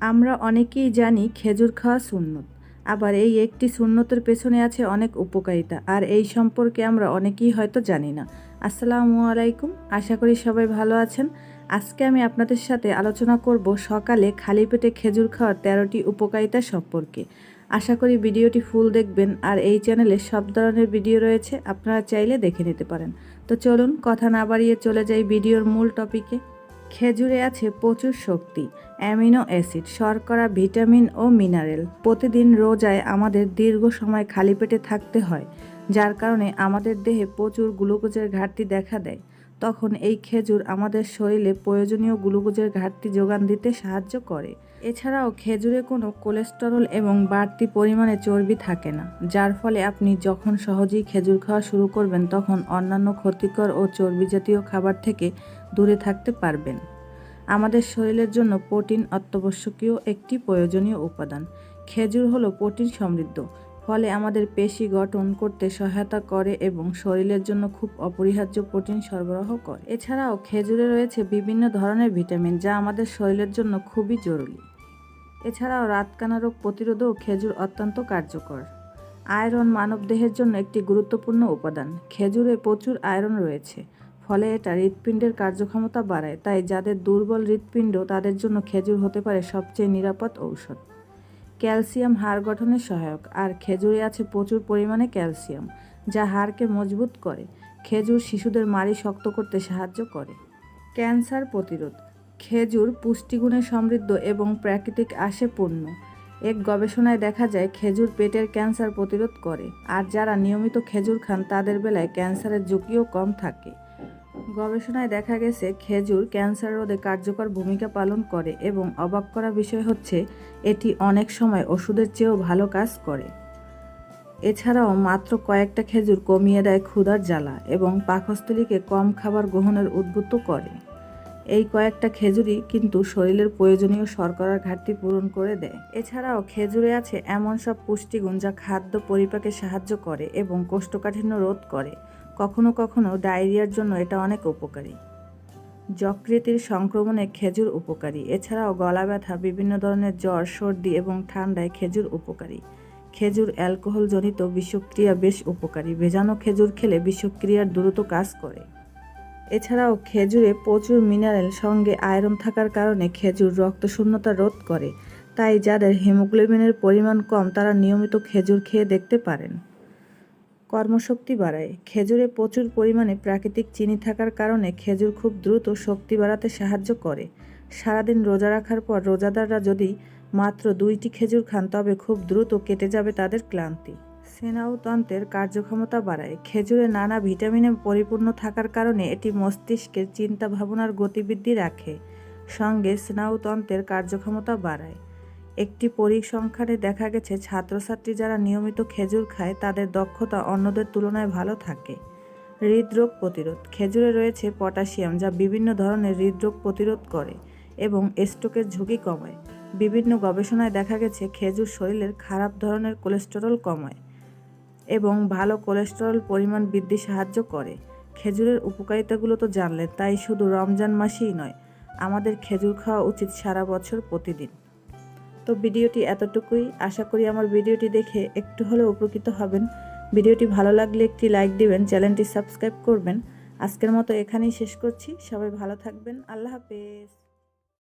আমরা অনেকেই জানি খেজুর খাওয়া সুন্নত। আবার এই একটি সুন্নতের পেছনে আছে অনেক উপকারিতা, আর এই সম্পর্কে আমরা অনেকেই হয়তো জানি না। আসসালামু আলাইকুম, আশা করি সবাই ভালো আছেন। আজকে আমি আপনাদের সাথে আলোচনা করব সকালে খালি পেটে খেজুর খাওয়ার তেরোটি উপকারিতা সম্পর্কে। আশা করি ভিডিওটি ফুল দেখবেন, আর এই চ্যানেলে সব ধরনের ভিডিও রয়েছে, আপনারা চাইলে দেখে নিতে পারেন। তো চলুন, কথা না বাড়িয়ে চলে যাই ভিডিওর মূল টপিকে। খেজুরে আছে প্রচুর শক্তি, অ্যামিনো অ্যাসিড, শর্করা, ভিটামিন ও মিনারেল। প্রতিদিন রোজায় আমাদের দীর্ঘ সময় খালি পেটে থাকতে হয়, যার কারণে আমাদের দেহে প্রচুর গ্লুকোজের ঘাটতি দেখা দেয়। তখন এই খেজুর আমাদের শরীরে প্রয়োজনীয় গ্লুকোজের ঘাটতি যোগান দিতে সাহায্য করে। এছাড়াও খেজুরে কোনো কোলেস্টেরল এবং বাড়তি পরিমাণে চর্বি থাকে না, যার ফলে আপনি যখন সহজেই খেজুর খাওয়া শুরু করবেন তখন অন্যান্য ক্ষতিকর ও চর্বি জাতীয় খাবার থেকে দূরে থাকতে পারবেন। আমাদের শরীরের জন্য প্রোটিন অত্যাবশ্যকীয় একটি প্রয়োজনীয় উপাদান। খেজুর হলো প্রোটিন সমৃদ্ধ, ফলে আমাদের পেশি গঠন করতে সহায়তা করে এবং শরীরের জন্য খুব অপরিহার্য প্রোটিন সরবরাহ করে। এছাড়াও খেজুরে রয়েছে বিভিন্ন ধরনের ভিটামিন যা আমাদের শরীরের জন্য খুবই জরুরি। এছাড়াও রাতকানা রোগ প্রতিরোধেও খেজুর অত্যন্ত কার্যকর। আয়রন মানবদেহের জন্য একটি গুরুত্বপূর্ণ উপাদান। খেজুরে প্রচুর আয়রন রয়েছে। ফলে এটা হৃৎপিণ্ডের কার্যক্ষমতা বাড়ায়। তাই যাদের দুর্বল হৃৎপিণ্ড, তাদের জন্য খেজুর হতে পারে সবচেয়ে নিরাপদ ঔষধ। ক্যালসিয়াম হাড় গঠনে সহায়ক। আর খেজুরে আছে প্রচুর পরিমাণে ক্যালসিয়াম, যা হাড়কে মজবুত করে। খেজুর শিশুদের মাড়ি শক্ত করতে সাহায্য করে। ক্যান্সার প্রতিরোধ। খেজুর পুষ্টিগুণে সমৃদ্ধ এবং প্রাকৃতিক আশে পূর্ণ। এক গবেষণায় দেখা যায়, খেজুর পেটের ক্যান্সার প্রতিরোধ করে। আর যারা নিয়মিত খেজুর খান, তাদের বেলায় ক্যান্সারের ঝুঁকিও কম থাকে। গবেষণায় দেখা গেছে, খেজুর ক্যান্সার রোধে কার্যকর ভূমিকা পালন করে এবং অবাক করা বিষয় হচ্ছে, এটি অনেক সময় ওষুধের চেয়েও ভালো কাজ করে। এছাড়াও মাত্র কয়েকটা খেজুর কমিয়ে দেয় ক্ষুধার জ্বালা এবং পাকস্থলীকে কম খাবার গ্রহণের উদ্বুদ্ধ করে। এই কয়েকটা খেজুরই কিন্তু শরীরের প্রয়োজনীয় শর্করার ঘাটতি পূরণ করে দেয়। এছাড়াও খেজুরে আছে এমন সব পুষ্টিগুণ যা খাদ্য পরিপাকে সাহায্য করে এবং কোষ্ঠকাঠিন্য রোধ করে। কখনো কখনো ডায়রিয়ার জন্য এটা অনেক উপকারী। যকৃতির সংক্রমণে খেজুর উপকারী। এছাড়াও গলা ব্যথা, বিভিন্ন ধরনের জ্বর, সর্দি এবং ঠান্ডায় খেজুর উপকারী। খেজুর অ্যালকোহলজনিত বিষক্রিয়া বেশ উপকারী। ভেজানো খেজুর খেলে বিষক্রিয়ার দ্রুত কাজ করে। এছাড়াও খেজুরে প্রচুর মিনারেল, সঙ্গে আয়রন থাকার কারণে খেজুর রক্তশূন্যতা রোধ করে। তাই যাদের হিমোগ্লোবিনের পরিমাণ কম, তারা নিয়মিত খেজুর খেয়ে দেখতে পারেন। কর্মশক্তি বাড়ায়। খেজুরে প্রচুর পরিমাণে প্রাকৃতিক চিনি থাকার কারণে খেজুর খুব দ্রুত শক্তি বাড়াতে সাহায্য করে। সারাদিন রোজা রাখার পর রোজাদাররা যদি মাত্র দুইটি খেজুর খান, তবে খুব দ্রুত কেটে যাবে তাদের ক্লান্তি। স্নায়ুতন্ত্রের কার্যক্ষমতা বাড়ায়। খেজুরে নানা ভিটামিনে পরিপূর্ণ থাকার কারণে এটি মস্তিষ্কের চিন্তা ভাবনার গতিবৃদ্ধি রাখে। সঙ্গে স্নায়ুতন্ত্রের কার্যক্ষমতা বাড়ায়। একটি পরিসংখ্যানে দেখা গেছে, ছাত্রছাত্রী যারা নিয়মিত খেজুর খায়, তাদের দক্ষতা অন্যদের তুলনায় ভালো থাকে। হৃদরোগ প্রতিরোধ। খেজুরে রয়েছে পটাশিয়াম, যা বিভিন্ন ধরনের হৃদরোগ প্রতিরোধ করে এবং স্ট্রোকের ঝুঁকি কমায়। বিভিন্ন গবেষণায় দেখা গেছে, খেজুর শরীরের খারাপ ধরনের কোলেস্টেরল কমায় এবং ভালো কোলেস্টেরল পরিমাণ বৃদ্ধি সাহায্য করে। খেজুরের উপকারিতাগুলো তো জানলেন, তাই শুধু রমজান মাসেই নয়, আমাদের খেজুর খাওয়া উচিত সারা বছর প্রতিদিন। তো ভিডিওটি এতটুকুই। আশা করি আমার ভিডিওটি দেখে একটু হলেও উপকৃত হবেন। ভিডিওটি ভালো লাগলে একটি লাইক দিবেন, চ্যানেলটি সাবস্ক্রাইব করবেন। আজকের মতো এখানেই শেষ করছি। সবাই ভালো থাকবেন। আল্লাহ হাফেজ।